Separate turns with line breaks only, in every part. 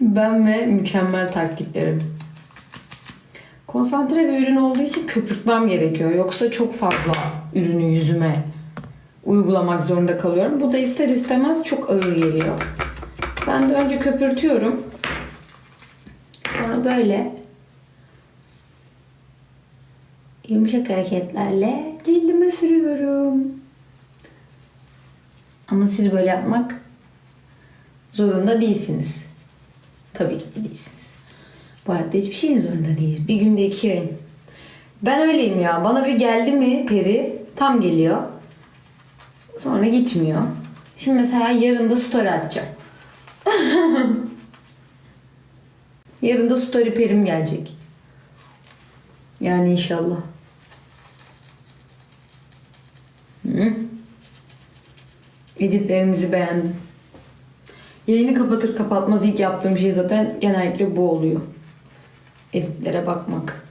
ben ve mükemmel taktiklerim. Konsantre bir ürün olduğu için köpürtmem gerekiyor. Yoksa çok fazla ürünü yüzüme uygulamak zorunda kalıyorum. Bu da ister istemez çok ağır geliyor. Ben de önce köpürtüyorum. Sonra böyle yumuşak hareketlerle cildime sürüyorum. Ama siz böyle yapmak zorunda değilsiniz. Tabii ki de değilsiniz. Bu hayatta hiçbir şeyin zorunda değiliz. Bir günde iki yayın. Ben öyleyim ya. Bana bir geldi mi peri tam geliyor. Sonra gitmiyor. Şimdi mesela yarın da story atacağım. yarın da story perim gelecek. Yani inşallah. Hı? Editlerimizi beğendim. Yayını kapatır kapatmaz ilk yaptığım şey zaten genellikle bu oluyor. Editlere bakmak.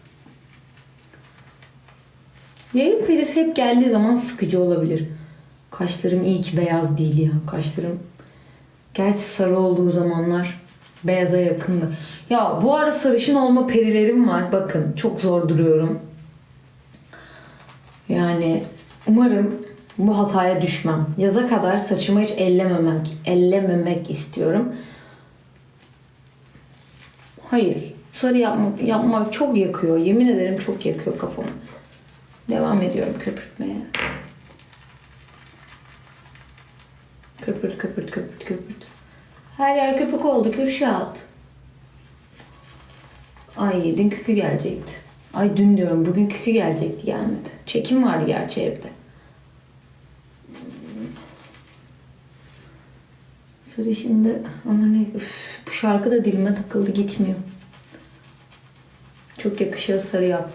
Yayın perisi hep geldiği zaman sıkıcı olabilir. Kaşlarım iyi ki beyaz değil ya. Kaşlarım gerçi sarı olduğu zamanlar beyaza yakındı. Ya bu ara sarışın olma perilerim var. Bakın çok zor duruyorum. Yani umarım bu hataya düşmem. Yaza kadar saçımı hiç ellememek, ellememek istiyorum. Hayır. Sarı yapmak, yapmak çok yakıyor. Yemin ederim çok yakıyor kafamı. Devam ediyorum köpürtmeye. Köpürt, köpürt, köpürt, köpürt. Her yer köpük oldu Kürşat. Ay dün kükü gelecekti. Ay dün diyorum bugün kükü gelecekti gelmedi. Çekim vardı gerçi evde. Sarı şimdi ama ne üf, bu şarkı da dilime takıldı gitmiyor. Çok yakışıyor sarı yap.